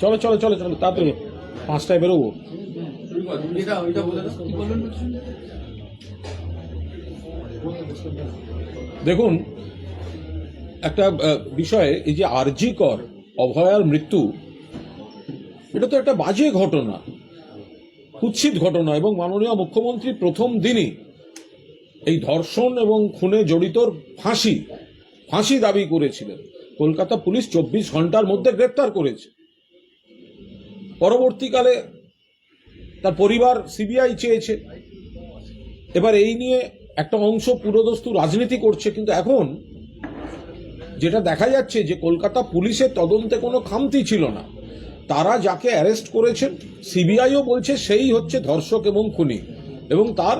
চলো চলো চলো চলো, তাড়াতাড়ি পাঁচটায় বেরোবো। দেখুন, একটা বিষয়ে, এই যে আরজি কর অভয়ার মৃত্যু এটা তো একটা বাজে ঘটনা, কুৎসিত ঘটনা এবং মাননীয় মুখ্যমন্ত্রী প্রথম দিনই এই ধর্ষণ এবং খুনে জড়িতর ফাঁসি ফাঁসি দাবি করেছিলেন। কলকাতা পুলিশ চব্বিশ ঘণ্টার মধ্যে গ্রেপ্তার করেছে। পরবর্তীকালে তার পরিবার সিবিআই চেয়েছে। এবার এই নিয়ে একটা অংশ পুরোদস্তু রাজনীতি করছে, কিন্তু এখন যেটা দেখা যাচ্ছে যে কলকাতা পুলিশের তদন্তে কোনো খামতি ছিল না। তারা যাকে অ্যারেস্ট করেছেন, সিবিআইও বলছে সেই হচ্ছে ধর্ষক এবং খুনি। এবং তার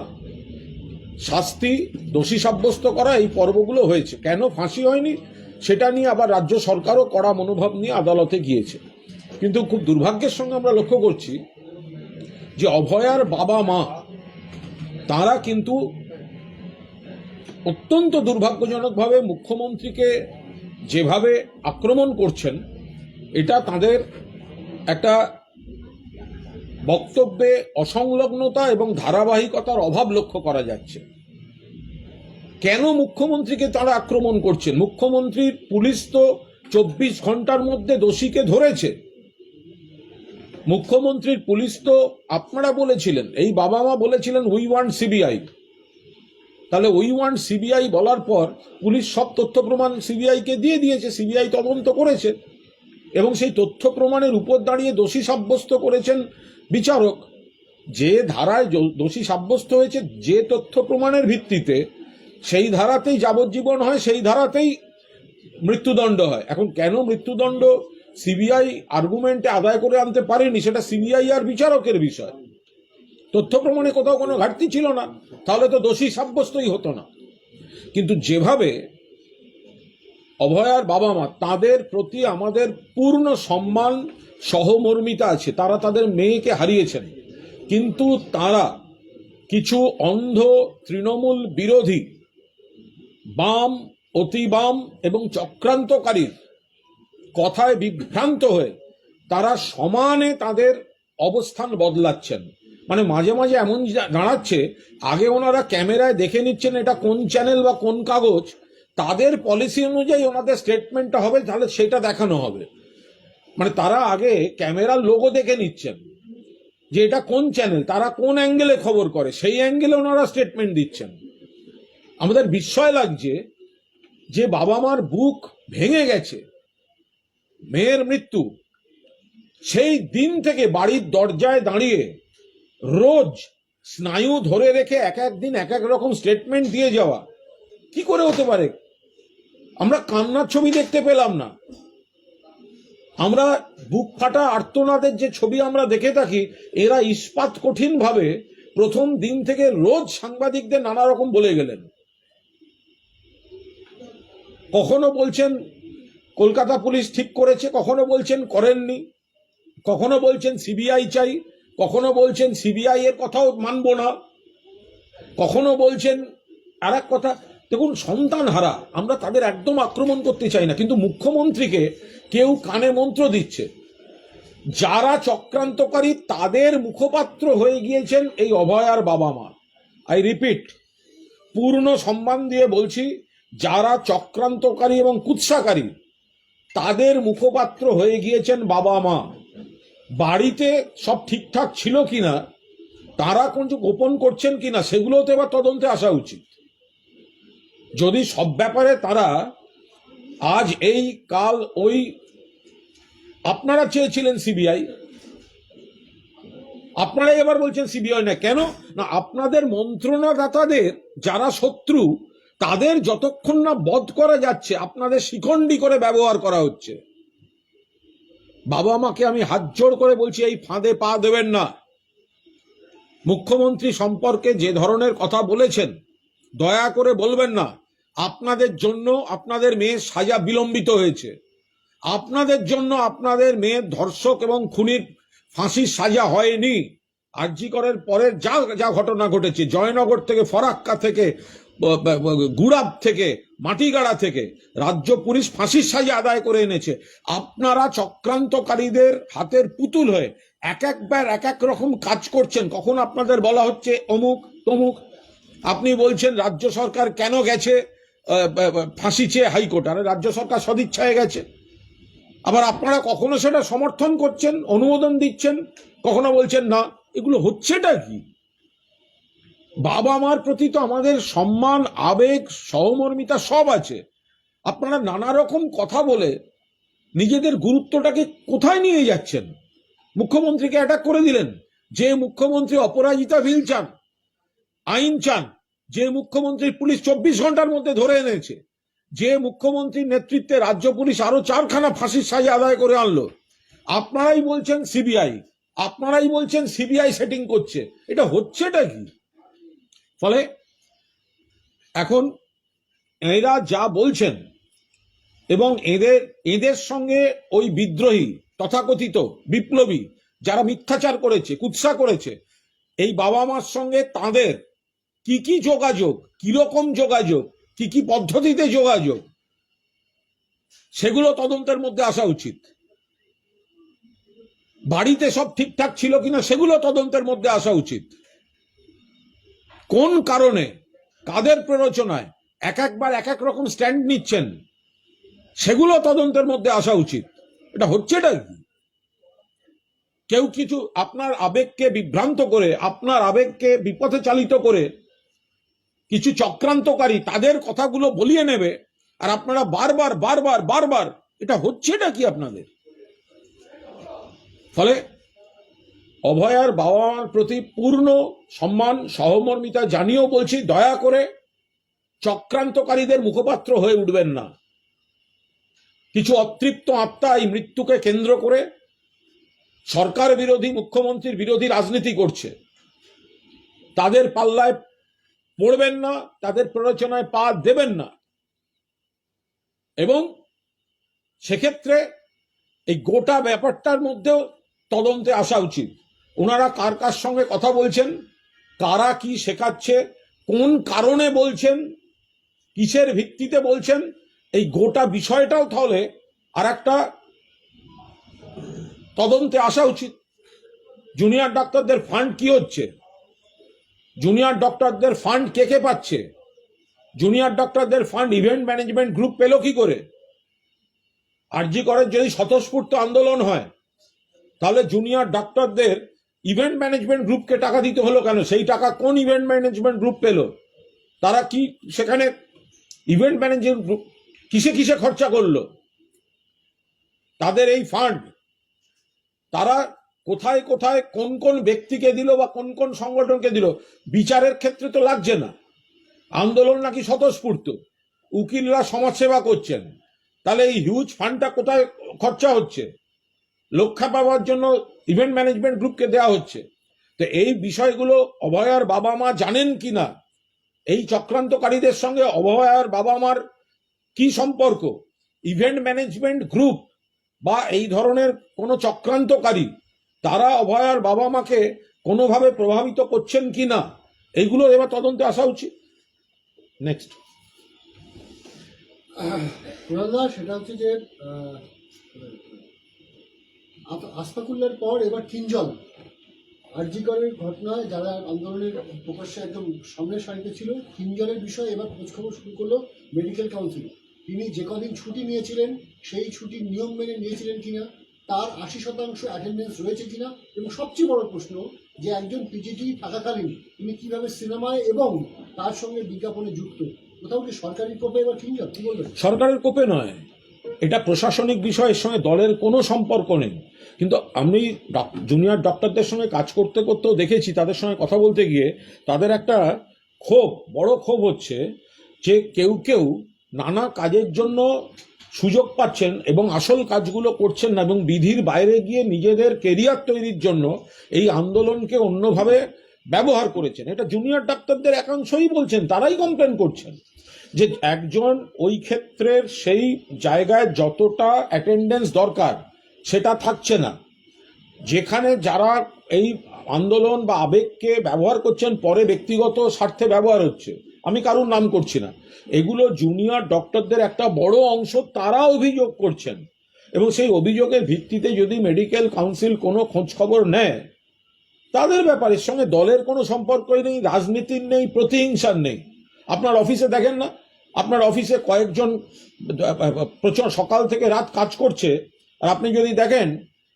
শাস্তি দোষী সাব্যস্ত করা এই পর্বগুলো হয়েছে। কেন ফাঁসি হয়নি? সেটা নিয়ে আবার রাজ্য সরকারও কড়া মনোভাব নিয়ে আদালতে গিয়েছে। কিন্তু খুব দুর্ভাগ্যের সঙ্গে আমরা লক্ষ্য করছি যে অভয়ার বাবা মা, তারা কিন্তু অত্যন্ত দুর্ভাগ্যজনকভাবে মুখ্যমন্ত্রীকে যেভাবে আক্রমণ করছেন, এটা তাদের একটা বক্তব্যে অসংলগ্নতা এবং ধারাবাহিকতার অভাব লক্ষ্য করা যাচ্ছে। কেন মুখ্যমন্ত্রীকে তারা আক্রমণ করছেন? মুখ্যমন্ত্রীর পুলিশ তো চব্বিশ ঘণ্টার মধ্যে দোষীকে ধরেছে। মুখ্যমন্ত্রীর পুলিশ তো আপনারা বলেছিলেন, এই বাবা মা বলেছিলেন উই ওয়ান্ট সিবিআই তাহলে উই ওয়ান্ট সিবিআই বলার পর পুলিশ সব তথ্য প্রমাণ সিবিআইকে দিয়ে দিয়েছে সিবিআই তদন্ত করেছে। এবং সেই তথ্য প্রমাণের উপর দাঁড়িয়ে দোষী সাব্যস্ত করেছেন বিচারক। যে ধারায় দোষী সাব্যস্ত হয়েছে, যে তথ্য প্রমাণের ভিত্তিতে সেই ধারাতেই যাবজ্জীবন হয়, সেই ধারাতেই মৃত্যুদণ্ড হয়। এখন কেন মৃত্যুদণ্ড সিবিআই আর্গুমেন্টে আদায় করে আনতে পারেনি, সেটা সিবিআই আর বিচারকের বিষয়। তথ্য প্রমাণে কোথাও কোনো ঘাটতি ছিল না, তাহলে তো দোষী সাব্যস্তই হতো না। কিন্তু যেভাবে অভয়ার বাবা মা, তাদের প্রতি আমাদের পূর্ণ সম্মান, সহমর্মিতা আছে। তারা তাদের মেয়েকে হারিয়েছেন। কিন্তু তারা কিছু অন্ধ তৃণমূল বিরোধী, বাম অতি বাম এবং চক্রান্তকারীর কথায় বিভ্রান্ত হয়ে তারা সমানে তাদের অবস্থান বদলাচ্ছেন। মানে মাঝে মাঝে এমন দাঁড়াচ্ছে আগে ওনারা ক্যামেরায় দেখে নিচ্ছেন এটা কোন চ্যানেল বা কোন কাগজ তাদের পলিসি অনুযায়ী ওনাদের স্টেটমেন্টটা হবে, তাহলে সেটা দেখানো হবে। মানে তারা আগে ক্যামেরার লোগো দেখে নিচ্ছেন, যে এটা কোন চ্যানেল তারা কোন অ্যাঙ্গেলে খবর করে, সেই অ্যাঙ্গেলে ওনারা স্টেটমেন্ট দিচ্ছেন। আমাদের বিস্ময় লাগছে যে বাবা মার বুক ভেঙে গেছে, মেয়ের মৃত্যু। সেই দিন থেকে বাড়ির দরজায় দাঁড়িয়ে রোজ স্নায়ু ধরে রেখে এক এক দিন এক এক রকম স্টেটমেন্ট দিয়ে যাওয়া, কি করে হতে পারে? আমরা কান্নার ছবি দেখতে পেলাম না। আমরা বুক ফাটা আর্তনাদের যে ছবি আমরা দেখে থাকি, এরা ইস্পাত কঠিন ভাবে প্রথম দিন থেকে রোজ সাংবাদিকদের নানা রকম বলে গেলেন। কখনো বলছেন, কলকাতা পুলিশ ঠিক করেছে। কখনো বলছেন, করেননি। কখনো বলছেন, সিবিআই চাই। কখনো বলছেন, সিবিআই এর কথাও মানব না। কখনো বলছেন, আর কথা দেখুন সন্তান হারা আমরা তাদের একদম আক্রমণ করতে চাই না, কিন্তু মুখ্যমন্ত্রীকে কেউ কানে মন্ত্র দিচ্ছে। যারা চক্রান্তকারী, তাদের মুখপাত্র হয়ে গিয়েছেন এই অভয়ার বাবা মা। আই রিপিট পূর্ণ সম্মান দিয়ে বলছি, যারা চক্রান্তকারী এবং কুৎসাকারী, তাদের মুখপাত্র হয়ে গিয়েছেন বাবা মা। বাড়িতে সব ঠিকঠাক ছিল কিনা, তারা কোন গোপন করছেন কিনা সেগুলোতে এবার তদন্তে আসা উচিত। যদি সব ব্যাপারে তারা আজ এই কাল ওই আপনারা চেয়েছিলেন সিবিআই। আপনারাই এবার বলছেন সিবিআই না কেন? না, আপনাদের মন্ত্রণাদাতাদের যারা শত্রু, তাদের যতক্ষণ না বধ করা যাচ্ছে, আপনাদের শিখণ্ডি করে ব্যবহার করা হচ্ছে। বাবা মাকে আমি হাত জোড় করে বলছি, এই ফাঁদে পা দেবেন না। মুখ্যমন্ত্রী সম্পর্কে যে ধরনের কথা বলেছেন, দয়া করে বলবেন না। আপনাদের জন্য আপনাদের মেয়ের সাজা বিলম্বিত হয়েছে। আপনাদের জন্য আপনাদের মেয়ের ধর্ষক এবং খুনির ফাঁসির সাজা হয়নি। আরজিকরের পরের যা যা ঘটনা ঘটেছে, জয়নগর থেকে, ফরাক্কা থেকে গুড়াব থেকে, মাটিগাড়া থেকে, রাজ্য পুলিশ ফাঁসির সাজা আদায় করে এনেছে। আপনারা চক্রান্তকারীদের হাতের পুতুল হয়ে এক একবার এক এক রকম কাজ করছেন। কখন আপনাদের বলা হচ্ছে, অমুক, তমুক? আপনি বলছেন, রাজ্য সরকার কেন গেছে? ফাঁসি চেয়ে হাইকোর্ট, আরে রাজ্য সরকার সদিচ্ছায় গেছে। আবার আপনারা কখনো সেটা সমর্থন করছেন, অনুমোদন দিচ্ছেন, কখনো বলছেন, না, এগুলো হচ্ছেটা কি? বাবা মার প্রতি তো আমাদের সম্মান, আবেগ, সহমর্মিতা সব আছে। আপনারা নানা রকম কথা বলে নিজেদের গুরুত্বটাকে কোথায় নিয়ে যাচ্ছেন? মুখ্যমন্ত্রীকে অ্যাটাক করে দিলেন। যে মুখ্যমন্ত্রী অপরাজিতা বিল চান আইন চান যে মুখ্যমন্ত্রী পুলিশ চব্বিশ ঘণ্টার মধ্যে ধরে এনেছে, যে মুখ্যমন্ত্রীর নেতৃত্বে রাজ্য পুলিশ আরও চারখানা ফাঁসির সাজা আদায় করে আনলো, আপনারাই বলছেন সিবিআই, আপনারাই বলছেন সিবিআই সেটিং করছে, এটা হচ্ছেটা কি? ফলে এখন এরা যা বলছেন এবং এদের এদের সঙ্গে ওই বিদ্রোহী, তথাকথিত, বিপ্লবী, যারা মিথ্যাচার করেছে, কুৎসা করেছে, এই বাবা মার সঙ্গে তাদের কি কি যোগাযোগ, কীরকম যোগাযোগ, কি কি পদ্ধতিতে যোগাযোগ, সেগুলো তদন্তের মধ্যে আসা উচিত। বাড়িতে সব ঠিকঠাক ছিল কিনা সেগুলো তদন্তের মধ্যে আসা উচিত। কোন কারণে, কাদের প্ররোচনায়, এক একবার এক এক রকম স্ট্যান্ড নিচ্ছেন, সেগুলো তদন্তের মধ্যে আসা উচিত। এটা হচ্ছেটা কি? কেউ কিছু আপনার আবেগকে বিভ্রান্ত করে, আপনার আবেগকে বিপথে চালিত করে কিছু চক্রান্তকারী তাদের কথাগুলো বলিয়ে নেবে, আর আপনারা বারবার বারবার বারবার এটা হচ্ছেটা কি আপনাদের? ফলে অভয়ার বাবা মার প্রতি পূর্ণ সম্মান সহমর্মিতা জানিয়েও বলছি, দয়া করে চক্রান্তকারীদের মুখপাত্র হয়ে উঠবেন না। কিছু অতৃপ্ত আত্মা এই মৃত্যুকে কেন্দ্র করে সরকার বিরোধী, মুখ্যমন্ত্রীর বিরোধী রাজনীতি করছে। তাদের পাল্লায় পড়বেন না, তাদের প্ররোচনায় পা দেবেন না। এবং সেক্ষেত্রে এই গোটা ব্যাপারটার মধ্যেও তদন্তে আসা উচিত। ওনারা কার কার সঙ্গে কথা বলছেন, কারা কি শেখাচ্ছে, কোন কারণে বলছেন, কিসের ভিত্তিতে বলছেন, এই গোটা বিষয়টাও তাহলে আর একটা তদন্তে আসা উচিত। জুনিয়র ডাক্তারদের ফান্ড কি হচ্ছে? জুনিয়র ডক্টরদের ফান্ড কে কে পাচ্ছে? জুনিয়র ডক্টরদের ফান্ড ইভেন্ট ম্যানেজমেন্ট গ্রুপ পেল কি করে? আরজি করের যদি স্বতঃস্ফূর্ত আন্দোলন হয়, তাহলে জুনিয়র ডক্টরদের ইভেন্ট ম্যানেজমেন্ট গ্রুপকে টাকা দিতে হলো কেন? সেই টাকা কোন ইভেন্ট ম্যানেজমেন্ট গ্রুপ পেল? তারা কি সেখানে ইভেন্ট ম্যানেজমেন্ট গ্রুপ কিসে কিসে খরচা করল? তাদের এই ফান্ড তারা কোথায় কোথায় কোন কোন ব্যক্তিকে দিল বা কোন কোন সংগঠনকে দিল, বিচারের ক্ষেত্রে তো লাগছে না। আন্দোলন নাকি স্বতঃস্ফূর্ত। উকিলরা সমাজসেবা করছেন। তাহলে এই হিউজ ফান্ডটা কোথায় খরচা হচ্ছে? লক্ষা পাওয়ার জন্য ইভেন্ট ম্যানেজমেন্ট গ্রুপকে দেওয়া হচ্ছে। তো এই বিষয়গুলো অভয়ার বাবা মা জানেন কি না এই চক্রান্তকারীদের সঙ্গে অভয়ার বাবা মার কি সম্পর্ক? ইভেন্ট ম্যানেজমেন্ট গ্রুপ বা এই ধরনের কোনো চক্রান্তকারী তারা অভয়ার বাবা মাকে কোনোভাবে প্রভাবিত করছেন কি না, এইগুলো এবার তদন্তে আসা উচিত। নেক্সট সেটা হচ্ছে যে আস্তাকুল্লার পর এবার কিঞ্জল আরজিকরের ঘটনায় যারা আন্দোলনের প্রকাশ্যে একদম সামনের সারিতে ছিল কিঞ্জলের বিষয়ে এবার খোঁজখবর শুরু করল মেডিকেল কাউন্সিল। তিনি যে কদিন ছুটি নিয়েছিলেন, সেই ছুটির নিয়ম মেনে নিয়েছিলেন কিনা তার আশি শতাংশ অ্যাটেন্ডেন্স রয়েছে কিনা? এবং সবচেয়ে বড় প্রশ্ন, যে একজন পিজিটি থাকাকালীন তিনি কীভাবে সিনেমায় এবং তার সঙ্গে বিজ্ঞাপনে যুক্ত? কোথাও কি সরকারি কোপে এবার কিঞ্জল কি বলবেন সরকারের কোপে নয়। এটা প্রশাসনিক বিষয়ের সঙ্গে দলের কোনো সম্পর্ক নেই। কিন্তু আমি জুনিয়র ডক্টরদের সঙ্গে কাজ করতে করতেও দেখেছি, তাদের সঙ্গে কথা বলতে গিয়ে তাদের একটা ক্ষোভ, বড় ক্ষোভ হচ্ছে যে কেউ কেউ নানা কাজের জন্য সুযোগ পাচ্ছেন এবং আসল কাজগুলো করছেন না এবং বিধির বাইরে গিয়ে নিজেদের কেরিয়ার তৈরির জন্য এই আন্দোলনকে অন্যভাবে ব্যবহার করেছেন। এটা জুনিয়র ডাক্তারদের একাংশই বলছেন, তারাই কমপ্লেন করছেন যে একজন ওই ক্ষেত্রের সেই জায়গায় যতটা অ্যাটেন্ডেন্স দরকার সেটা থাকছে না। যেখানে যারা এই আন্দোলন বা আবেগকে ব্যবহার করছেন, পরে ব্যক্তিগত স্বার্থে ব্যবহার হচ্ছে। আমি কারোর নাম করছি না। এগুলো জুনিয়র ডক্টরদের একটা বড় অংশ তারা অভিযোগ করছেন। এবং সেই অভিযোগের ভিত্তিতে যদি মেডিকেল কাউন্সিল কোনো খোঁজ খবর নেয়, তাদের ব্যাপারে সঙ্গে দলের কোনো সম্পর্কই নেই, রাজনীতির নেই, প্রতিহিংসার নেই। আপনার অফিসে দেখেন না? আপনার অফিসে কয়েকজন, প্রচুর সকাল থেকে রাত কাজ করছে। আর আপনি যদি দেখেন,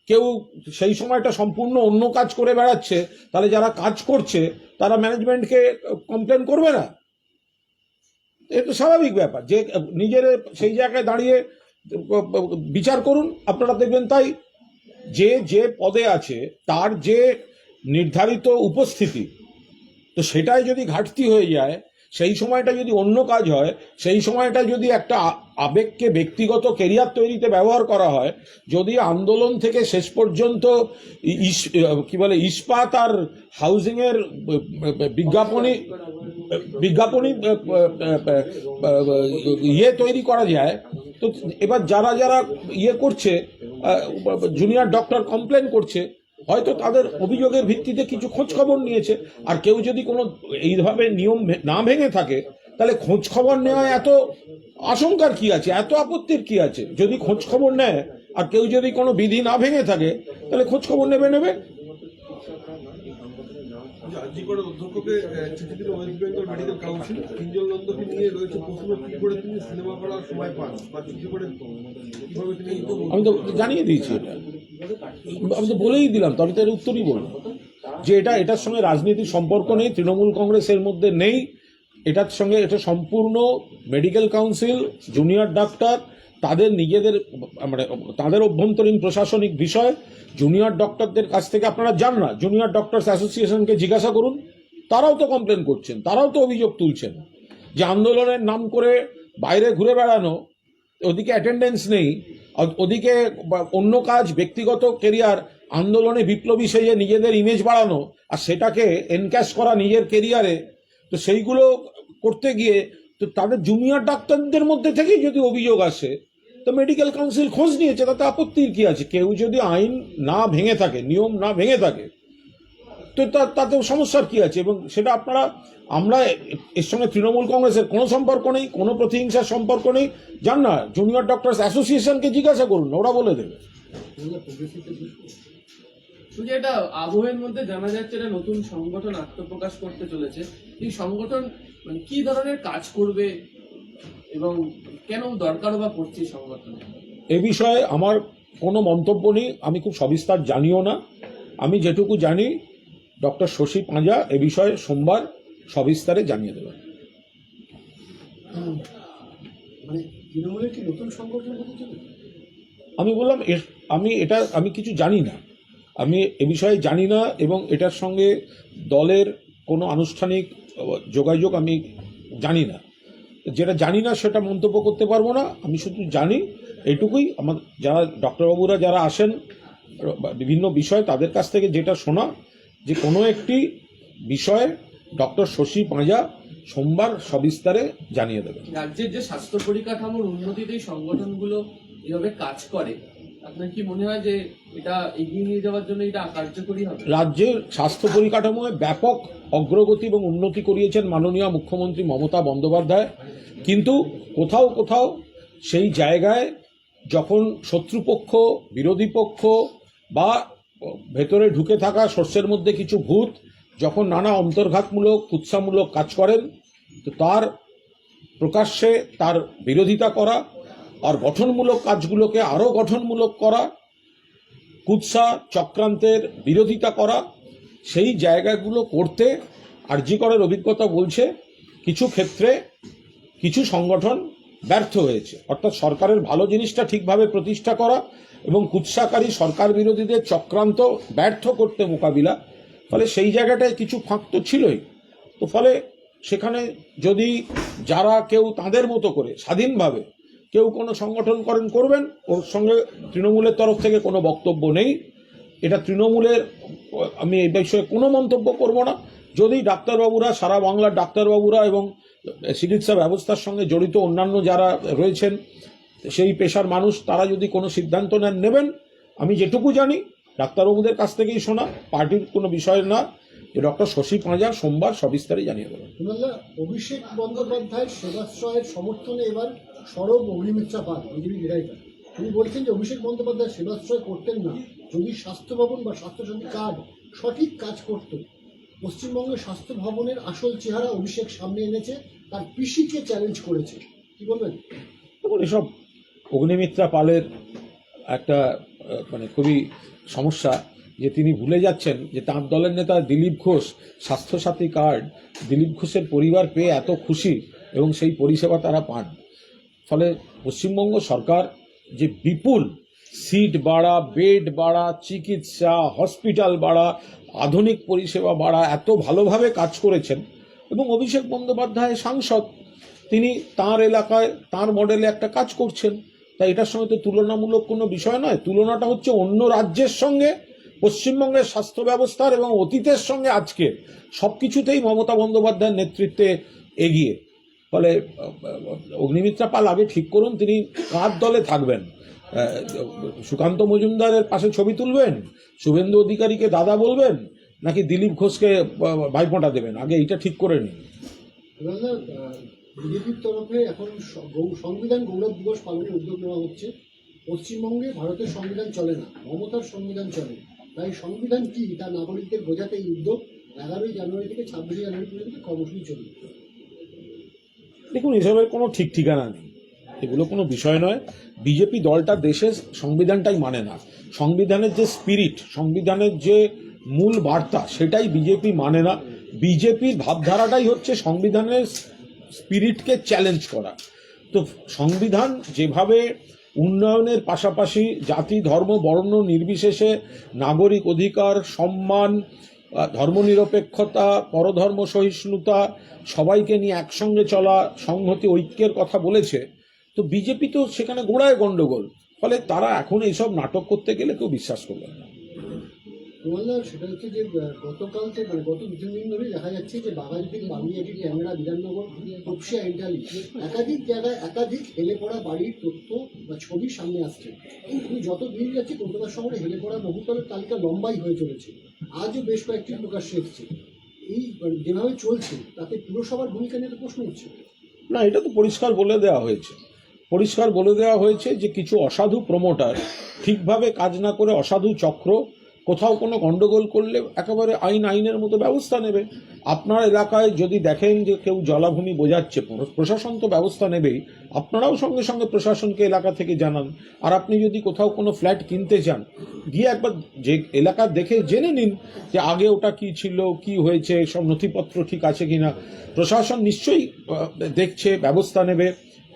কেউ সেই সময়টা সম্পূর্ণ অন্য কাজ করে বেড়াচ্ছে, তাহলে যারা কাজ করছে, তারা ম্যানেজমেন্টকে কমপ্লেন করবে না? এ তো স্বাভাবিক ব্যাপার। যে নিজের সেই জায়গায় দাঁড়িয়ে বিচার করুন, আপনারা দেখবেন তাই। যে যে পদে আছে, তার যে নির্ধারিত উপস্থিতি, তো সেটাই যদি ঘাটতি হয়ে যায় সেই সময়টা যদি অন্য কাজ হয়, সেই সময়টা যদি একটা আবেগকে ব্যক্তিগত কেরিয়ার তৈরিতে ব্যবহার করা হয়, যদি আন্দোলন থেকে শেষ পর্যন্ত কি বলে, ইস্পাত আর হাউজিংয়ের বিজ্ঞাপনী বিজ্ঞাপনী ইয়ে তৈরি করা যায়, তো এবার যারা যারা ইয়ে করছে জুনিয়র ডক্টর কমপ্লেন করছে হয়তো তাদের অভিযোগের ভিত্তিতে কিছু খোঁজ খবর নিয়েছে। আর কেউ যদি কোনো এইভাবে নিয়ম না ভেঙে থাকে তাহলে খোঁজ খবর নেওয়া এত আশঙ্কার কি আছে? এত আপত্তির কি আছে? যদি খোঁজ খবর নেয় আর কেউ যদি কোনো বিধি না ভেঙে থাকে তাহলে খোঁজ খবর নেবে? নেবে আমি তো জানিয়ে দিয়েছি এটা। আমি তো বলেই দিলাম তবে তো এর উত্তরই বললাম যে এটা, এটার সঙ্গে রাজনীতির সম্পর্ক নেই, তৃণমূল কংগ্রেসের মধ্যে নেই, এটার সঙ্গে এটা সম্পূর্ণ মেডিকেল কাউন্সিল জুনিয়র ডাক্তার তাদের নিজেদের মানে তাদের অভ্যন্তরীণ প্রশাসনিক বিষয় জুনিয়র ডক্টরদের কাছ থেকে আপনারা যান না জুনিয়র ডক্টরস অ্যাসোসিয়েশনকে জিজ্ঞাসা করুন, তারাও তো কমপ্লেন করছেন, তারাও তো অভিযোগ তুলছেন, যে আন্দোলনের নাম করে বাইরে ঘুরে বেড়ানো, ওদিকে অ্যাটেন্ডেন্স নেই ওদিকে অন্য কাজ, ব্যক্তিগত কেরিয়ার আন্দোলনে বিপ্লবী সেজে নিজেদের ইমেজ বাড়ানো আর সেটাকে এনক্যাশ করা নিজের কেরিয়ারে তো সেইগুলো করতে গিয়ে তো তাদের জুনিয়র ডাক্তারদের মধ্যে থেকেই যদি অভিযোগ আসে, তো মেডিকেল কাউন্সিল খোঁজ নিয়েছে, তাতে আপত্তির কি আছে? কেউ যদি আইন না ভেঙে থাকে, নিয়ম না ভেঙে থাকে তো তাতে সমস্যার কি আছে? এবং সেটা আপনারা আমরা এর সঙ্গে তৃণমূল কংগ্রেসের কোনো সম্পর্ক নেই কোনো প্রতিহিংসার সম্পর্ক নেই। জান না জুনিয়র ডক্টরস অ্যাসোসিয়েশনকে জিজ্ঞাসা করুন ওরা বলে দেবে। এটা আবহের মধ্যে জানা যাচ্ছে এটা নতুন সংগঠন আত্মপ্রকাশ করতে চলেছে। এই সংগঠন মানে কি ধরনের কাজ করবে এবং কেন দরকার বা পড়ছে সংগঠন? এ বিষয়ে আমার কোনো মন্তব্য নেই আমি খুব সবিস্তার জানিও না। আমি যেটুকু জানি ডক্টর শশী পাঁজা এ বিষয়ে সোমবার সবিস্তারে জানিয়ে দেবেন। মানে আমি বললাম এর- আমি এটা আমি কিছু জানি না। আমি এ বিষয়ে জানি না এবং এটার সঙ্গে দলের কোনো আনুষ্ঠানিক যোগাযোগ আমি জানি না। যেটা জানি না সেটা মন্তব্য করতে পারব না। আমি শুধু জানি এটুকুই। আমার যারা ডক্টরবাবুরা যারা আসেন বিভিন্ন বিষয় তাদের কাছ থেকে যেটা শোনা যে কোনো একটি বিষয়ে ডক্টর শশী পাঁজা সোমবার সবিস্তারে জানিয়ে দেবেন। রাজ্যের যে স্বাস্থ্য পরিকাঠামোর উন্নতিতে এই সংগঠনগুলো এভাবে কাজ করে আপনার কি মনে হয় যে এটা এগিয়ে নিয়ে যাওয়ার জন্য এটা কার্যকরী হবে? রাজ্যের স্বাস্থ্য পরিকাঠামোয় ব্যাপক অগ্রগতি এবং উন্নতি করিয়েছেন মাননীয় মুখ্যমন্ত্রী মমতা বন্দ্যোপাধ্যায়। কিন্তু কোথাও কোথাও সেই জায়গায় যখন শত্রুপক্ষ বিরোধী পক্ষ বা ভেতরে ঢুকে থাকা শস্যের মধ্যে কিছু ভূত যখন নানা অন্তর্ঘাতমূলক, কুৎসামূলক কাজ করেন, তো তার প্রকাশ্যে তার বিরোধিতা করা আর গঠনমূলক কাজগুলোকে আরও গঠনমূলক করা, কুৎসা চক্রান্তের বিরোধিতা করা, সেই জায়গাগুলো করতে আর্যিকরের অভিজ্ঞতা বলছে, কিছু ক্ষেত্রে কিছু সংগঠন ব্যর্থ হয়েছে। অর্থাৎ সরকারের ভালো জিনিসটা ঠিকভাবে প্রতিষ্ঠা করা এবং কুৎসাকারী সরকার বিরোধীদের চক্রান্ত ব্যর্থ করতে মোকাবিলা, ফলে সেই জায়গাটায় কিছু ফাঁক তো ছিলই। তো ফলে সেখানে যদি যারা কেউ তাদের মতো করে, স্বাধীনভাবে কেউ কোনো সংগঠন করেন, করবেন, ওর সঙ্গে তৃণমূলের তরফ থেকে কোনো বক্তব্য নেই। এটা তৃণমূলের, আমি এই বিষয়ে কোনো মন্তব্য করব না। যদি ডাক্তারবাবুরা, সারা বাংলার ডাক্তারবাবুরা এবং চিকিৎসা ব্যবস্থার সঙ্গে জড়িত অন্যান্য যারা রয়েছেন সেই পেশার মানুষ তারা যদি কোনো সিদ্ধান্ত নেন নেবেন আমি যেটুকু জানি ডাক্তারবাবুদের কাছ থেকেই শোনা পার্টির কোনো বিষয় না যে ডক্টর শশী পাঁজা সোমবার সবিস্তারে জানিয়ে দেবেন। অভিষেক বন্দ্যোপাধ্যায়ের সেবাশ্রয়ের সমর্থনে এবার সরব অগ্নিমিত্রা পাল বিজেপি বিধায়িকা। তিনি বলছেন যে অভিষেক বন্দ্যোপাধ্যায় সেবাশ্রয় করতেন না যদি স্বাস্থ্য ভবন বা স্বাস্থ্যসাথী কার্ড সঠিক কাজ করত। পশ্চিমবঙ্গের স্বাস্থ্য ভবনের আসল চেহারা অভিষেক সামনে এনেছে তার পিসিকে চ্যালেঞ্জ করেছে। কি বলবেন? দেখুন এসব অগ্নিমিত্রা পালের একটা মানে খুবই সমস্যা যে তিনি ভুলে যাচ্ছেন যে তাঁর দলের নেতা দিলীপ ঘোষ, স্বাস্থ্যসাথী কার্ড, দিলীপ ঘোষের পরিবার পেয়ে এত খুশি এবং সেই পরিষেবা তারা পান। ফলে পশ্চিমবঙ্গ সরকার যে বিপুল সিট বাড়া, বেড বাড়া, চিকিৎসা, হসপিটাল বাড়া, আধুনিক পরিষেবা বাড়া এত ভালোভাবে কাজ করেছেন এবং অভিষেক বন্দ্যোপাধ্যায় সাংসদ, তিনি তার এলাকায়, তার মডেলে একটা কাজ করছেন। তাই এটার সঙ্গে তো তুলনামূলক কোনো বিষয় নয়। তুলনাটা হচ্ছে অন্য রাজ্যের সঙ্গে, পশ্চিমবঙ্গের স্বাস্থ্য ব্যবস্থার এবং অতীতের সঙ্গে আজকে সব কিছুতেই মমতা বন্দ্যোপাধ্যায়ের নেতৃত্বে এগিয়ে। ফলে অগ্নিমিত্রা পাল আগে ঠিক করুন, তিনি কার দলে থাকবেন। সুকান্ত মজুমদারের পাশে ছবি তুলবেন, শুভেন্দু অধিকারীকে দাদা বলবেন, নাকি দিলীপ ঘোষকে ভাইফোঁটা দেবেন। আগে এইটা ঠিক করে নিন। বিজেপির তরফে এখন সংবিধান গৌরব দিবস পালনের উদ্যোগ নেওয়া হচ্ছে। পশ্চিমবঙ্গে ভারতের সংবিধান চলে না, মমতার সংবিধান চলে। তাই সংবিধান কি, তা নাগরিকদের বোঝাতে এই উদ্যোগ এগারোই জানুয়ারি থেকে ছাব্বিশে জানুয়ারি পর্যন্ত কর্মসূচি চলবে। দেখুন এসবের কোনো ঠিক ঠিকানা নেই। এগুলো কোনো বিষয় নয়। বিজেপি দলটা দেশের সংবিধানটাই মানে না। সংবিধানের যে স্পিরিট সংবিধানের যে মূল বার্তা, সেটাই বিজেপি মানে না। বিজেপির ভাবধারাটাই হচ্ছে সংবিধানের স্পিরিটকে চ্যালেঞ্জ করা। তো সংবিধান যেভাবে উন্নয়নের পাশাপাশি জাতি, ধর্ম, বর্ণ নির্বিশেষে নাগরিক অধিকার, সম্মান ধর্মনিরপেক্ষতা, পরধর্ম সহিষ্ণুতা সবাইকে নিয়ে একসঙ্গে চলা সংহতি ঐক্যের কথা বলেছে, তো বিজেপি তো সেখানে গোড়ায় গণ্ডগোল ফলে তারা এখন এইসব নাটক করতে গেলে কেউ বিশ্বাস করবেন না। কুমারদা সেটা হচ্ছে যে গতকাল থেকে মানে গত দু তিন দিন ধরে দেখা যাচ্ছে যে থেকে বাংলাটি ক্যামেরা বিধাননগর তপসিয়া ইন্টালি একাধিক জায়গায় একাধিক হেলে পড়া বাড়ির তথ্য বা ছবি সামনে আসছে। কিন্তু যত দিন যাচ্ছে, কলকাতা শহরে হেলে পড়া বহুতলের তালিকা লম্বাই হয়ে চলেছে। আজও বেশ কয়েকটি প্রকাশ্যে এসছে। এই মানে যেভাবে চলছে, তাতে পুরসভার ভূমিকা নিয়ে তো প্রশ্ন উঠছে। না, এটা তো পরিষ্কার বলে দেওয়া হয়েছে। পরিষ্কার বলে দেওয়া হয়েছে যে কিছু অসাধু প্রমোটার ঠিকভাবে কাজ না করে অসাধু চক্র কোথাও কোনো গন্ডগোল করলে একেবারে আইন আইনের মতো ব্যবস্থা নেবে। আপনার এলাকায় যদি দেখেন যে কেউ জলাভূমি বোঝাচ্ছে প্রশাসন তো ব্যবস্থা নেবেই। আপনারাও সঙ্গে সঙ্গে প্রশাসনকে এলাকা থেকে জানান। আর আপনি যদি কোথাও কোনো ফ্ল্যাট কিনতে চান গিয়ে একবার যে এলাকা দেখে জেনে নিন যে আগে ওটা কি ছিল, কি হয়েছে, সব নথিপত্র ঠিক আছে কিনা। প্রশাসন নিশ্চয়ই দেখছে, ব্যবস্থা নেবে।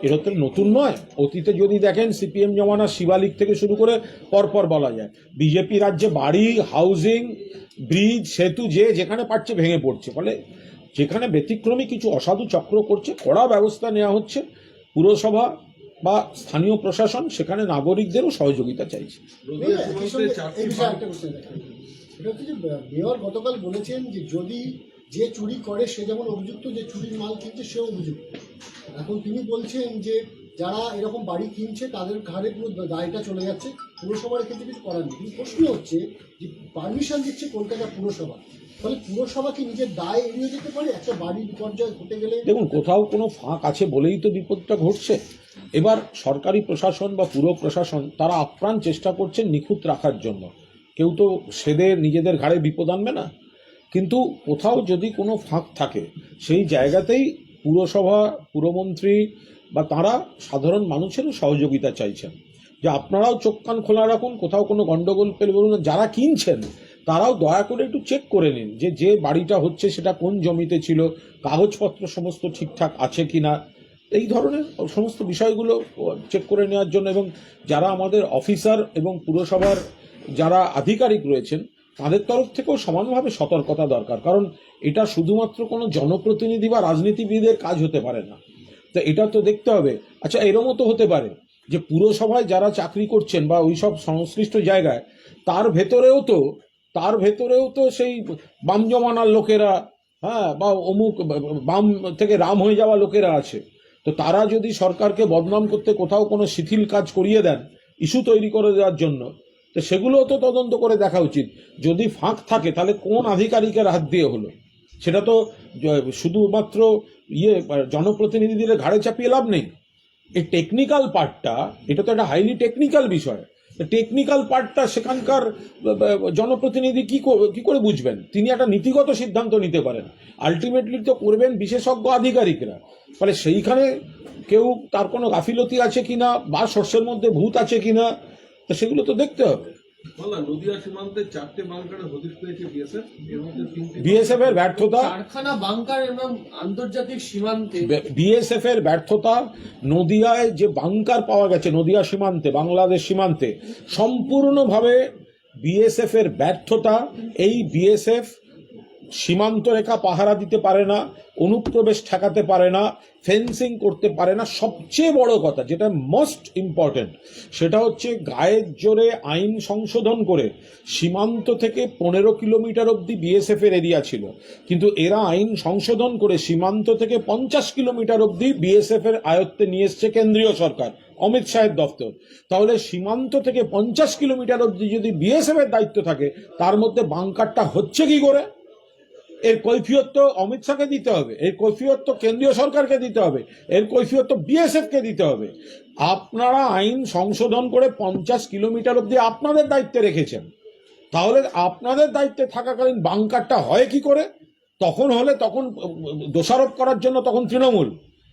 এটা তো নতুন নয়। অতীতে যদি দেখেন, সিপিএম জমানা শিবালিক থেকে শুরু করে পরপর বলা যায়। বিজেপি রাজ্যে বাড়ি, হাউজিং, ব্রিজ, সেতু, যে যেখানে পাচ্ছে ভেঙে পড়ছে। ফলে যেখানে ব্যতিক্রমী কিছু অসাধু চক্র করছে, কড়া ব্যবস্থা নেওয়া হচ্ছে পুরসভা বা স্থানীয় প্রশাসন, সেখানে নাগরিকদেরও সহযোগিতা চাইছে। গতকাল বলেছেন যে যদি যে চুরি করে, সে যেমন অভিযুক্ত, যে চুরির মাল কিনছে, সেও অভিযুক্ত। এখন তিনি বলছেন যে যারা এরকম বাড়ি কিনছে, তাদের ঘাড়ে পুরো দায়টা চলে যাচ্ছে। পুরসভার ক্ষেত্রে কিছু করার নেই। কিন্তু প্রশ্ন হচ্ছে যে পারমিশন দিচ্ছে কলকাতা পুরসভা। ফলে পুরসভা কি নিজের দায় এড়িয়ে যেতে পারে? একটা বাড়ি বিপর্যয় ঘটে গেলে দেখুন, কোথাও কোনো ফাঁক আছে বলেই তো বিপদটা ঘটছে। এবার সরকারি প্রশাসন বা পুর প্রশাসন, তারা আপ্রাণ চেষ্টা করছেন নিখুঁত রাখার জন্য। কেউ তো সেদে নিজেদের ঘাড়ে বিপদ আনবে না। কিন্তু কোথাও যদি কোনো ফাঁক থাকে, সেই জায়গাতেই পুরসভা, পুরমন্ত্রী বা তারা সাধারণ মানুষেরও সহযোগিতা চাইছেন। যে আপনারাও চোখ কান খোলা রাখুন, কোথাও কোনো গন্ডগোল পেলে বলুন যারা কিনছেন, তারাও দয়া করে একটু চেক করে নিন যে যে বাড়িটা হচ্ছে সেটা কোন জমিতে ছিল, কাগজপত্র সমস্ত ঠিকঠাক আছে কিনা। এই ধরনের সমস্ত বিষয়গুলো চেক করে নেওয়ার জন্য এবং যারা আমাদের অফিসার এবং পুরসভার যারা আধিকারিক রয়েছেন তাদের তরফ থেকেও সমানভাবে সতর্কতা দরকার, কারণ এটা শুধুমাত্র কোনো জনপ্রতিনিধি বা রাজনীতিবিদের কাজ হতে পারে না। তো এটা তো দেখতে হবে। আচ্ছা এরমও তো হতে পারে যে পুরসভায় যারা চাকরি করছেন বা ওই সব সংশ্লিষ্ট জায়গায়, তার ভেতরেও তো, তার ভেতরেও তো সেই বাম জমানার লোকেরা হ্যাঁ বা অমুক বাম থেকে রাম হয়ে যাওয়া লোকেরা আছে। তো তারা যদি সরকারকে বদনাম করতে কোথাও কোনো শিথিল কাজ করিয়ে দেন, ইস্যু তৈরি করে দেওয়ার জন্য তো সেগুলোও তো তদন্ত করে দেখা উচিত। যদি ফাঁক থাকে, তাহলে কোন আধিকারিকের হাত দিয়ে হলো? সেটা তো শুধুমাত্র ইয়ে জনপ্রতিনিধিদের ঘাড়ে চাপিয়ে লাভ নেই। এই টেকনিক্যাল পার্টটা এটা তো একটা হাইলি টেকনিক্যাল বিষয়। টেকনিক্যাল পার্টটা সেখানকার জনপ্রতিনিধি কি কি করে বুঝবেন? তিনি একটা নীতিগত সিদ্ধান্ত নিতে পারেন। আলটিমেটলি তো করবেন বিশেষজ্ঞ আধিকারিকরা। ফলে সেইখানে কেউ তার কোনো গাফিলতি আছে কিনা, বা শস্যের মধ্যে ভূত আছে কিনা তো সেগুলো তো দেখতে হবে। বললাম নদিয়া সীমান্তে চারটে বাংকারে হদিশ পেয়েছে বিএসএফ এর মধ্যে তিনটে বিএসএফ এর ব্যর্থতা কারখানা বাংকার এবং আন্তর্জাতিক সীমান্তে বিএসএফ এর ব্যর্থতা নদিয়ায় যে বাংকার পাওয়া গেছে নদিয়া সীমান্তে বাংলাদেশ সীমান্তে সম্পূর্ণভাবে বিএসএফ এর ব্যর্থতা এই বিএসএফ সীমান্ত রেখা পাহারা দিতে পারে না, অনুপ্রবেশ ঠেকাতে পারে না, ফেন্সিং করতে পারে না। সবচেয়ে বড় কথা যেটা মোস্ট ইম্পর্টেন্ট সেটা হচ্ছে গায়ের জোরে আইন সংশোধন করে সীমান্ত থেকে পনেরো কিলোমিটার অবধি বিএসএফ এর এরিয়া ছিল। কিন্তু এরা আইন সংশোধন করে সীমান্ত থেকে পঞ্চাশ কিলোমিটার অবধি বিএসএফ এর আয়ত্তে নিয়ে এসছে কেন্দ্রীয় সরকার, অমিত শাহের দফতর। তাহলে সীমান্ত থেকে পঞ্চাশ কিলোমিটার অবধি যদি বিএসএফ এর দায়িত্ব থাকে, তার মধ্যে বাংকারটা হচ্ছে কি করে? এর কৈফিয়ত তো অমিত শাহকে দিতে হবে, এর কৈফিয়ত তো কেন্দ্রীয় সরকারকে দিতে হবে, এর কৈফিয়ত তো বিএসএফকে দিতে হবে। আপনারা আইন সংশোধন করে পঞ্চাশ কিলোমিটার অবধি আপনাদের দায়িত্বে রেখেছেন। তাহলে আপনাদের দায়িত্বে থাকাকালীন বাংকারটা হয় কি করে? তখন হলে তখন দোষারোপ করার জন্য তখন তৃণমূল।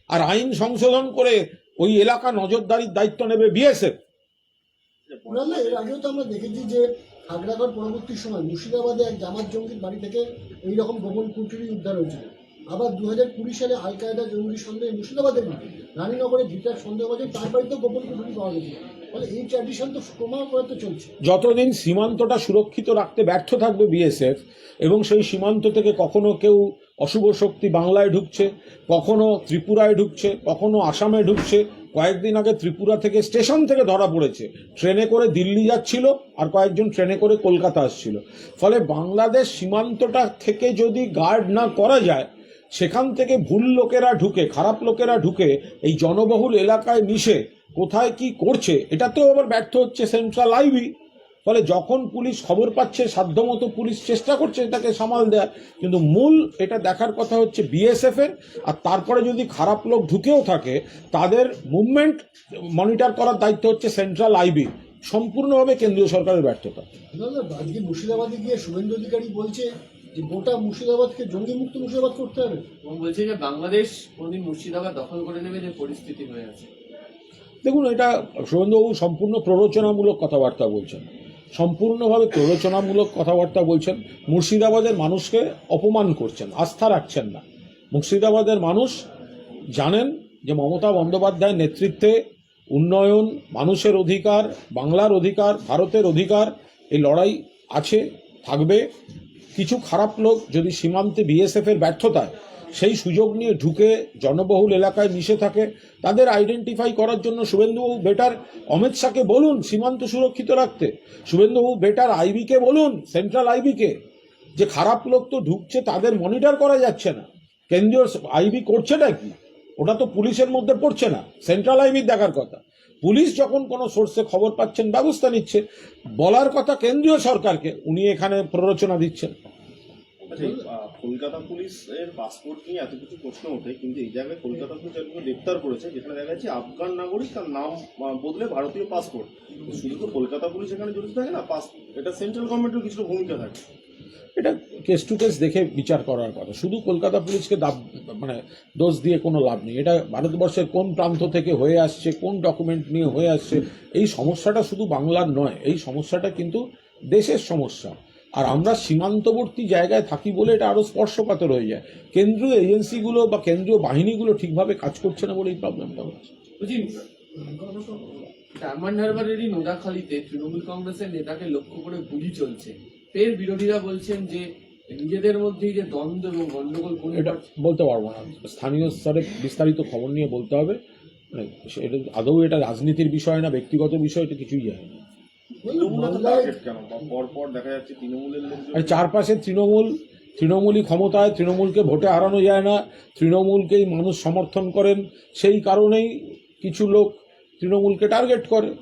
আর আইন সংশোধন করে ওই এলাকা নজরদারির দায়িত্ব নেবে বিএসএফ। এর আগেও তো আমরা দেখেছি যে খাগড়াগড় পরবর্তী সময় মুর্শিদাবাদে এক জামাত জঙ্গির বাড়ি থেকে এই রকম গোপন কুঠুরি উদ্ধার হয়েছিল। আবার দু হাজার কুড়ি সালে আল কায়দা জঙ্গি সন্দেহে মুর্শিদাবাদের রানীনগরে ভিটার সন্দেহ সন্দেহবাদী তার বাড়িতেও গোপন কুঠুরি পাওয়া গেছিল ফলে এই ট্র্যাডিশন তো ক্রমাগত চলছে। যতদিন সীমান্তটা সুরক্ষিত রাখতে ব্যর্থ থাকবে বিএসএফ এবং সেই সীমান্ত থেকে কখনো কেউ অশুভ শক্তি বাংলায় ঢুকছে, কখনো ত্রিপুরায় ঢুকছে, কখনো আসামে ঢুকছে কয়েকদিন আগে ত্রিপুরা থেকে স্টেশন থেকে ধরা পড়েছে। ট্রেনে করে দিল্লি যাচ্ছিল আর কয়েকজন ট্রেনে করে কলকাতা আসছিল। ফলে বাংলাদেশ সীমান্তটা থেকে যদি গার্ড না করা যায়, সেখান থেকে ভুল লোকেরা ঢুকে, খারাপ লোকেরা ঢুকে এই জনবহুল এলাকায় মিশে কোথায় কি করছে এটাতেও আবার ব্যর্থ হচ্ছে সেন্ট্রাল আইবি ফলে যখন পুলিশ খবর পাচ্ছে সাধ্যমতো পুলিশ চেষ্টা করছে এটাকে সামাল দেয় কিন্তু মূল এটা দেখার কথা হচ্ছে বিএসএফ এর আর তারপরে যদি খারাপ লোক ঢুকেও থাকে তাদের মুভমেন্ট মনিটর করার দায়িত্ব হচ্ছে সেন্ট্রাল আইবি সম্পূর্ণভাবে কেন্দ্রীয় সরকারের ব্যর্থতা। আজকে মুর্শিদাবাদে গিয়ে শুভেন্দু অধিকারী বলছে যে গোটা মুর্শিদাবাদকে জঙ্গি মুক্ত মুর্শিদাবাদ করতে হবে। এবং বলছে যে বাংলাদেশ কোনদিন মুর্শিদাবাদ দখল করে নেবে যে পরিস্থিতি হয়ে আছে। দেখুন এটা শুভেন্দুবাবু সম্পূর্ণ প্ররোচনামূলক কথাবার্তা বলছেন। সম্পূর্ণভাবে প্ররোচনামূলক কথাবার্তা বলছেন, মুর্শিদাবাদের মানুষকে অপমান করছেন, আস্থা রাখছেন না। মুর্শিদাবাদের মানুষ জানেন যে মমতা বন্দ্যোপাধ্যায়ের নেতৃত্বে উন্নয়ন, মানুষের অধিকার, বাংলার অধিকার, ভারতের অধিকার, এই লড়াই আছে, থাকবে। কিছু খারাপ লোক যদি সীমান্তে বিএসএফের ব্যর্থতায় সেই সুযোগ নিয়ে ঢুকে জনবহুল এলাকায় মিশে থাকে। তাদের আইডেন্টিফাই করার জন্য শুভেন্দুবাবু বেটার অমিত শাহকে বলুন সীমান্ত সুরক্ষিত রাখতে। শুভেন্দুবাবু বেটার আইবিকে বলুন সেন্ট্রাল আইবিকে। যে খারাপ লোক তো ঢুকছে, তাদের মনিটর করা যাচ্ছে না। কেন্দ্রীয় আইবি করছেটা কি ওটা তো পুলিশের মধ্যে পড়ছে না। সেন্ট্রাল আইবির দেখার কথা। পুলিশ যখন কোনো সোর্সে খবর পাচ্ছেন, ব্যবস্থা নিচ্ছে। বলার কথা কেন্দ্রীয় সরকারকে, উনি এখানে প্ররোচনা দিচ্ছেন। কলকাতা পুলিশের পাসপোর্ট নিয়ে এত কিছু প্রশ্ন ওঠে কিন্তু এই জায়গায় কলকাতা পুলিশ একজনকে গ্রেপ্তার করেছে যেখানে দেখা যাচ্ছে আফগান নাগরিক তার নাম বদলে ভারতীয় পাসপোর্ট শুধু তো কলকাতা পুলিশ এখানে জড়িত থাকে না পাস এটা সেন্ট্রাল গভর্নমেন্টের কিছু ভূমিকা থাকে। এটা কেস টু কেস দেখে বিচার করার কথা। শুধু কলকাতা পুলিশকে দাব মানে দোষ দিয়ে কোনো লাভ নেই। এটা ভারতবর্ষের কোন প্রান্ত থেকে হয়ে আসছে কোন ডকুমেন্ট নিয়ে হয়ে আসছে এই সমস্যাটা শুধু বাংলার নয় এই সমস্যাটা কিন্তু দেশের সমস্যা। আর আমরা সীমান্তবর্তী জায়গায় থাকি বলে এটা আরও স্পর্শকাতর হয়ে যায়। কেন্দ্রীয় এজেন্সিগুলো বা কেন্দ্রীয় বাহিনীগুলো ঠিকভাবে কাজ করছে না বলে এই প্রবলেমটা হচ্ছে। ডায়মন্ড হারবারেরই নোদাখালীতে তৃণমূল কংগ্রেসের নেতাকে লক্ষ্য করে গুলি চলছে। ফের বিরোধীরা বলছেন যে নিজেদের মধ্যেই যে দ্বন্দ্ব এবং গন্ডগোল এটা বলতে পারব না। স্থানীয় স্তরে বিস্তারিত খবর নিয়ে বলতে হবে। মানে এটা আদৌ এটা রাজনীতির বিষয় না ব্যক্তিগত বিষয় এটা কিছুই যায় না। চারপাশে তৃণমূল তৃণমূলই ক্ষমতায় তৃণমূলকে ভোটে হারানো যায় না তৃণমূলকেই মানুষ সমর্থন করেন সেই কারণেই কিছু লোক তৃণমূলকে টার্গেট করে।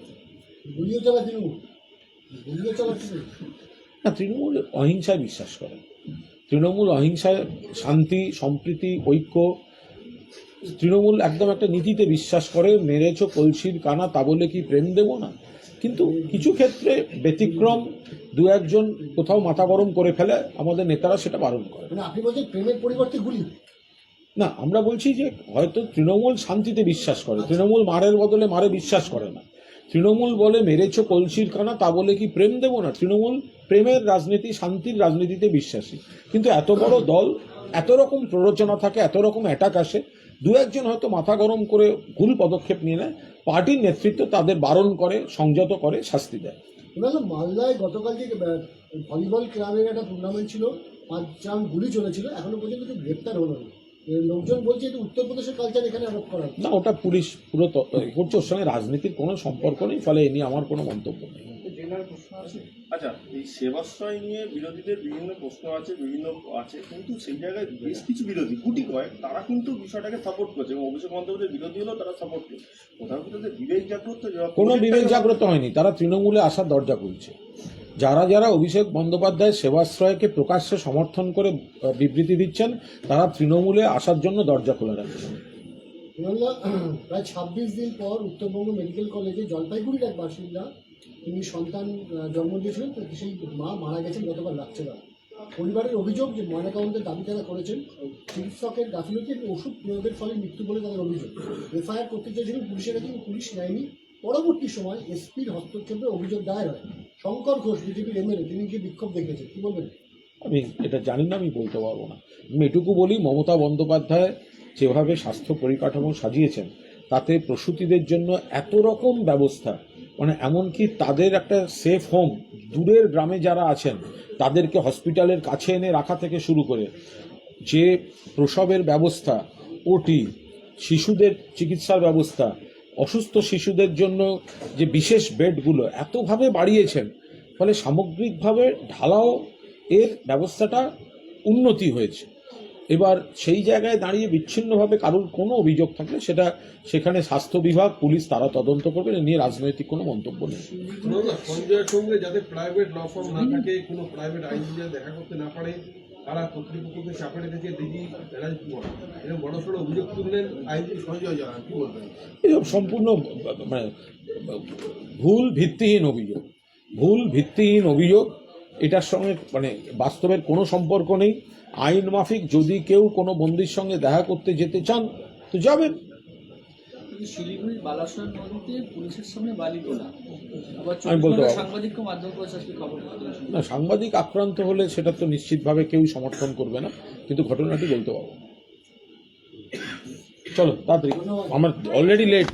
না তৃণমূল অহিংসায় বিশ্বাস করে। তৃণমূল অহিংসায় শান্তি সম্প্রীতি ঐক্য তৃণমূল একদম একটা নীতিতে বিশ্বাস করে মেরেছ কলসির কানা তা বলে কি প্রেম দেব না? কিন্তু কিছু ক্ষেত্রে ব্যতিক্রম দু একজন কোথাও মাথা গরম করে ফেলে আমাদের নেতারা সেটা বারণ করে। মানে আপনি বলছেন প্রেমের পরিবর্তে গুলি। না আমরা বলছি যে হয়তো তৃণমূল শান্তিতে বিশ্বাস করে। তৃণমূল মারের বদলে মারে বিশ্বাস করে না। তৃণমূল বলে মেরেছ কলসির কানা তা বলে কি প্রেম দেব না? তৃণমূল প্রেমের রাজনীতি শান্তির রাজনীতিতে বিশ্বাসী। কিন্তু এত বড় দল এত রকম প্ররোচনা থাকে এত রকম অ্যাটাক আসে দু একজন হয়তো মাথা গরম করে ভুল পদক্ষেপ নিয়ে নেয় পার্টির নেতৃত্ব তাদের বারণ করে সংযত করে শাস্তি দেয়। মালদায় গতকাল যে ভলিবল ক্লাবের একটা টুর্নামেন্ট ছিল পাঁচ গুলি চলেছিল এখনও পর্যন্ত কেউ গ্রেপ্তার হলো না। লোকজন বলছে এটা উত্তরপ্রদেশের কালচার এখানে আরোপ করা না ওটা পুলিশ পুরো করছে ওর সঙ্গে রাজনীতির কোনো সম্পর্ক নেই ফলে এ নিয়ে আমার কোনো মন্তব্য নেই। আচ্ছা এই সেবাশ্রয় নিয়ে বিরোধীদের বিভিন্ন প্রশ্ন আছে বিভিন্ন আছে কিন্তু সেই জায়গায় বেশ কিছু বিরোধী গুটি কয়েক তারা কিন্তু বিষয়টাকে সাপোর্ট করছে এবং অভিষেক বন্দ্যোপাধ্যায়ের বিরোধী হলেও তারা সাপোর্ট করছে। প্রধানত তাদের বিবেক জাগ্রত কোনো বিবেক জাগ্রত হয়নি তারা তৃণমূলে আসার দরজা খুলছে। যারা যারা অভিষেক বন্দ্যোপাধ্যায় সেবাশ্রয়কে প্রকাশ্যে সমর্থন করে বিবৃতি দিচ্ছেন তারা তৃণমূলে আসার জন্য দরজা খোলা রাখছেন প্রায় ছাব্বিশ দিন পর উত্তরবঙ্গ মেডিকেল কলেজে জলপাইগুড়ির এক বাসিন্দা তিনি সন্তান জন্ম দিয়েছিলেন, তো সেই মা মারা গেছেন গতকাল রাত্রেবেলা। পরিবারের অভিযোগ যে ময়নাকাউন্টের দাবি তারা করেছেন চিকিৎসকের গাফিলতি এবং ওষুধ প্রয়োগের ফলে মৃত্যু বলে তাদের অভিযোগ। এফআইআর করতে চেয়েছিলেন পুলিশের কিন্তু পুলিশ নেয়নি। পরবর্তী সময় এসপির হস্তক্ষেপে অভিযোগ দায়ের হয়। শঙ্কর ঘোষ, বিজেপির এমএলএ, তিনি গিয়ে বিক্ষোভ দেখিয়েছেন। কি বলবেন? আমি এটা জানি না, আমি বলতে পারব না। আমি এটুকু বলি, মমতা বন্দ্যোপাধ্যায় যেভাবে স্বাস্থ্য পরিকাঠামো সাজিয়েছেন, তাতে প্রসূতিদের জন্য এত রকম ব্যবস্থা মানে এমনকি তাদের একটা সেফ হোম দূরের গ্রামে যারা আছেন, তাদেরকে হসপিটালের কাছে এনে রাখা থেকে শুরু করে যে প্রসবের ব্যবস্থা ওটি শিশুদের চিকিৎসার ব্যবস্থা, অসুস্থ শিশুদের জন্য যে বিশেষ বেডগুলো এতভাবে বাড়িয়েছেন, ফলে সামগ্রিকভাবে ঢালাও এর ব্যবস্থাটা উন্নতি হয়েছে। এবার সেই জায়গায় দাঁড়িয়ে বিচ্ছিন্নভাবে কারোর কোনো অভিযোগ থাকলে সেটা সেখানে স্বাস্থ্য বিভাগ পুলিশ তারা তদন্ত করবে। নিয়ে রাজনৈতিক কোনো মন্তব্য নেই। শোনো সঞ্জয়ের সঙ্গে যাতে প্রাইভেট ল ফার্ম না থাকে কোনো প্রাইভেট আইনজীবী দেখা করতে না পারে তারা কর্তৃপক্ষকে চাপে রেখেছে দিদি রাজকুমার এরকম বড় সড়ো অভিযোগ তুললেন আইনজীবী সঞ্জয় জানান কি বলবেন? এসব সম্পূর্ণ মানে ভুল ভিত্তিহীন অভিযোগ। ভুল ভিত্তিহীন অভিযোগ এটার সঙ্গে মানে বাস্তবের কোনো সম্পর্ক নেই। আইন মাফিক যদি কেউ কোনো বন্দির সঙ্গে দেখা করতে যেতে চান তো যাবেন। শিলিগুড়ির বালাসোর নদীতে পুলিশের সামনে বালি তোলা আমি বলতে না। সাংবাদিক আক্রান্ত হলে সেটা তো নিশ্চিতভাবে কেউ সমর্থন করবে না কিন্তু ঘটনাটি বলতে পারব। চলো তাড়াতাড়ি। আমার অলরেডি লেট